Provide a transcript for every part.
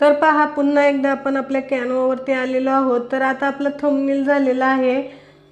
तर पहा पुन्हा एकदा आपण आपल्या कॅनवावरती आलेलो आहोत. तर आता आपलं थंबनेल झालेलं आहे.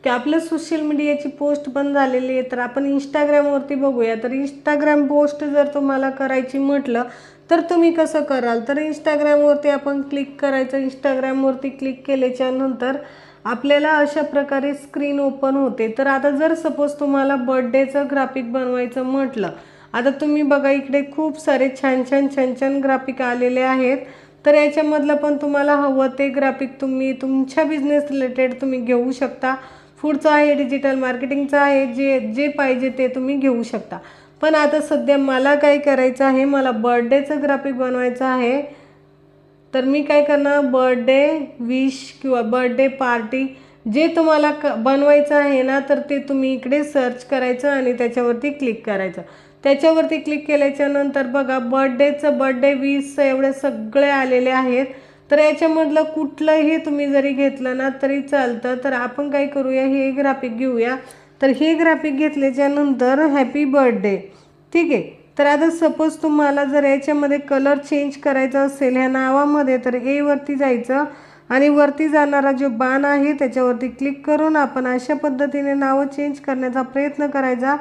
की आपलं सोशल मीडियाची पोस्ट पण झालेली आहे. तर आपण इंस्टाग्रामवरती बघूया. तर इंस्टाग्राम पोस्ट जर तुम्हाला करायची म्हटलं तर तुम्ही कसं कराल? तर इंस्टाग्रामवरती आपण क्लिक करायचं. इंस्टाग्रामवरती क्लिक केल्याच्यानंतर आपल्याला अशा प्रकारे स्क्रीन ओपन होते. तर आता जर सपोज तुम्हाला बर्थडेचं ग्राफिक बनवायचं म्हटलं आता तुम्ही बघा इकडे खूप सारे छान छान छान छान ग्राफिक आलेले आहेत. तर याच्यामधलं पण तुम्हाला हवं ते ग्राफिक तुम्ही तुमच्या बिझनेस रिलेटेड तुम्ही घेऊ शकता. फूडचं आहे डिजिटल मार्केटिंगचं आहे जे जे पाहिजे ते तुम्ही घेऊ शकता. पण आता सध्या मला काय करायचं आहे मला बर्थडेचं ग्राफिक बनवायचं आहे. तर मी काय करणार बर्थडे विश किंवा बर्थडे पार्टी जे तुम्हाला क बनवायचं आहे ना तर ते तुम्ही इकडे सर्च करायचं आणि त्याच्यावरती क्लिक करायचं. त्याच्यावरती क्लिक केल्याच्यानंतर बघा बर्थडेचं बर्थडे वीसचं एवढे सगळे आलेले आहेत. तर याच्यामधलं कुठलंही तुम्ही जरी घेतलं ना तरी चालतं. तर आपण काय करूया हे ग्राफिक घेऊया. तर हे ग्राफिक घेतल्याच्यानंतर हॅपी बर्थडे ठीक आहे? तर आता सपोज तुम्हाला जर याच्यामध्ये कलर चेंज करायचा असेल ह्या नावामध्ये तर एवरती जायचं आणि वरती जाणारा जो बाण आहे त्याच्यावरती क्लिक करून आपण अशा पद्धतीने नावं चेंज करण्याचा प्रयत्न करायचा.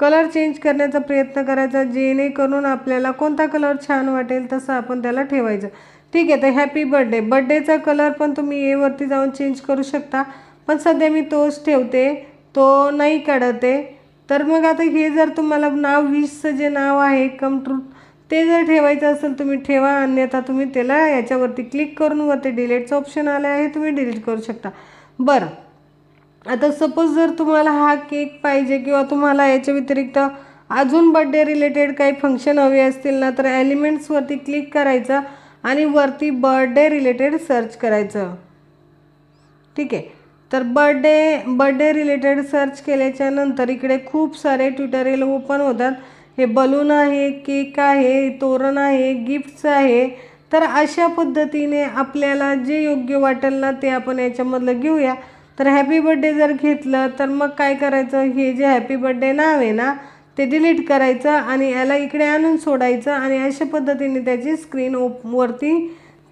कलर चेंज करण्याचा प्रयत्न करायचा जेणेकरून आपल्याला कोणता कलर छान वाटेल तसं आपण त्याला ठेवायचं. ठीक आहे तर हॅपी बर्थडे बड्डेचा कलर पण तुम्ही एवरती जाऊन चेंज करू शकता. पण सध्या मी तोच ठेवते तो नाही काढते. तर मग आता हे जर तुम्हाला नाव वीसचं जे नाव आहे कम ट्रू ते जर ठेवायचं असेल तुम्ही ठेवा. अन्यथा तुम्ही त्याला याच्यावरती क्लिक करून वरती डिलीटचं ऑप्शन आलं आहे तुम्ही डिलीट करू शकता. बरं. आता सपोज जर तुम्हाला हा केक पाहिजे किंवा तुम्हाला याच्या व्यतिरिक्त अजून बड्डे रिलेटेड काही फंक्शन हवे असतील ना तर एलिमेंट्सवरती क्लिक करायचं आणि वरती बर्थडे रिलेटेड सर्च करायचं. ठीक आहे? तर बर्थडे बर्थडे रिलेटेड सर्च केल्याच्यानंतर इकडे खूप सारे ट्युटोरियल ओपन होतात. हे बलून आहे केक आहे तोरण आहे गिफ्ट्स आहे. तर अशा पद्धतीने आपल्याला जे योग्य वाटेल ना ते आपण याच्यामधलं घेऊया. तर हॅपी बड्डे जर घेतलं तर मग काय करायचं? हे जे हॅपी बड्डे नाव आहे ना ते डिलीट करायचं आणि याला इकडे आणून सोडायचं आणि अशा पद्धतीने त्याची स्क्रीन ओप वरती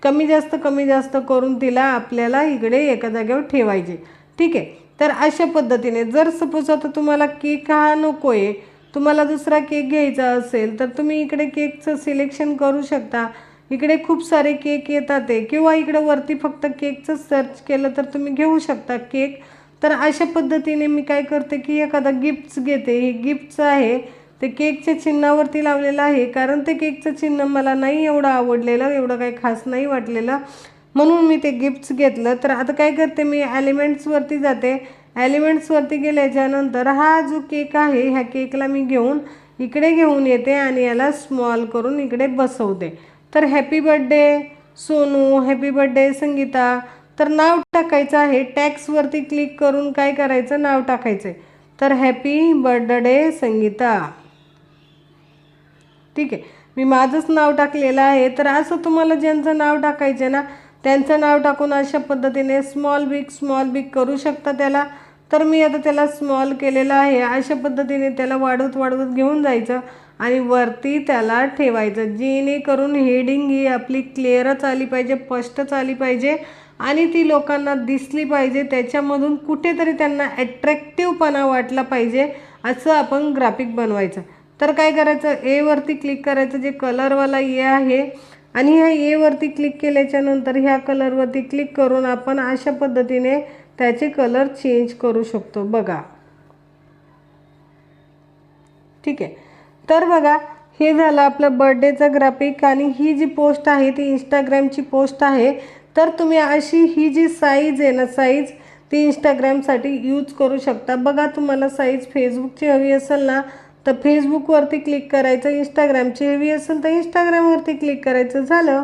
कमी जास्त कमी जास्त करून तिला आपल्याला इकडे एका जागेवर ठेवायची. ठीक आहे? तर अशा पद्धतीने जर सपोज आता तुम्हाला केक हा नको आहे तुम्हाला दुसरा केक घ्यायचा असेल तर तुम्ही इकडे केकचं सिलेक्शन करू शकता. इकडे खूप सारे केक येतात आहे. किंवा इकडं वरती फक्त केकचं सर्च केलं तर तुम्ही घेऊ शकता केक. तर अशा पद्धतीने मी काय करते की एखादा गिफ्ट्स घेते. हे गिफ्टचं आहे. ते केकच्या चिन्हावरती लावलेलं आहे. कारण ते केकचं चिन्ह मला नाही एवढं आवडलेलं एवढं काही खास नाही वाटलेलं. म्हणून मी ते गिफ्ट्स घेतलं. तर आता काय करते मी? ॲलिमेंट्सवरती जाते. ॲलिमेंट्सवरती गेल्याच्यानंतर हा जो केक आहे ह्या केकला मी घेऊन इकडे घेऊन येते आणि याला स्मॉल करून इकडे बसवते. तर happy birthday Sonu happy birthday Sangeeta. तर नाव टाकायचं आहे. टॅक्सवरती क्लिक करून काय करायचं? नाव टाकायचं आहे तर हॅपी बर्थडे संगीता. ठीक आहे. मी माझंच नाव टाकलेलं आहे. तर असं तुम्हाला ज्यांचं नाव टाकायचं ना त्यांचं नाव टाकून अशा पद्धतीने स्मॉल बिग स्मॉल बिग करू शकता त्याला. तर मी आता त्याला स्मॉल केलेलं आहे. अशा पद्धतीने त्याला वाढवत वाढवत घेऊन जायचं. आणि वरती त्याला ठेवायचं. जेणेकरून हेडिंग ही आपली क्लिअरच आली पाहिजे स्पष्टच आली पाहिजे आणि ती लोकांना दिसली पाहिजे. त्याच्यामधून कुठेतरी त्यांना ॲट्रॅक्टिव्हपणा वाटला पाहिजे असं आपण ग्राफिक बनवायचं. तर काय करायचं? एवरती क्लिक करायचं. जे कलरवाला ए आहे आणि ह्या एवरती क्लिक केल्याच्यानंतर ह्या कलरवरती क्लिक करून आपण अशा पद्धतीने त्याचे कलर चेंज करू शकतो. बघा. ठीक आहे. तर बघा हे झालं आपलं बर्थडेचं ग्राफिक आणि ही जी पोस्ट आहे ती इंस्टाग्रामची पोस्ट आहे. तर तुम्ही अशी ही जी साईज आहे ना साईज ती इंस्टाग्रामसाठी यूज करू शकता. बघा तुम्हाला साईज फेसबुकची हवी असेल ना तर फेसबुकवरती क्लिक करायचं इंस्टाग्रामची हवी असेल तर इंस्टाग्रामवरती क्लिक करायचं. झालं?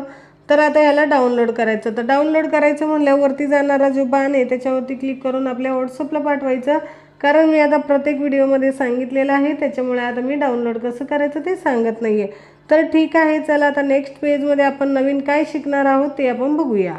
तर आता ह्याला डाउनलोड करायचं. तर डाउनलोड करायचं म्हणल्यावरती जाणारा जो बाण आहे त्याच्यावरती क्लिक करून आपल्या व्हॉट्सअपला पाठवायचं. कारण मी आता प्रत्येक व्हिडिओमध्ये सांगितलेलं आहे त्याच्यामुळे आता मी डाउनलोड कसं करायचं ते सांगत नाही आहे तर ठीक आहे चला आता नेक्स्ट पेजमध्ये आपण नवीन काय शिकणार आहोत ते आपण बघूया.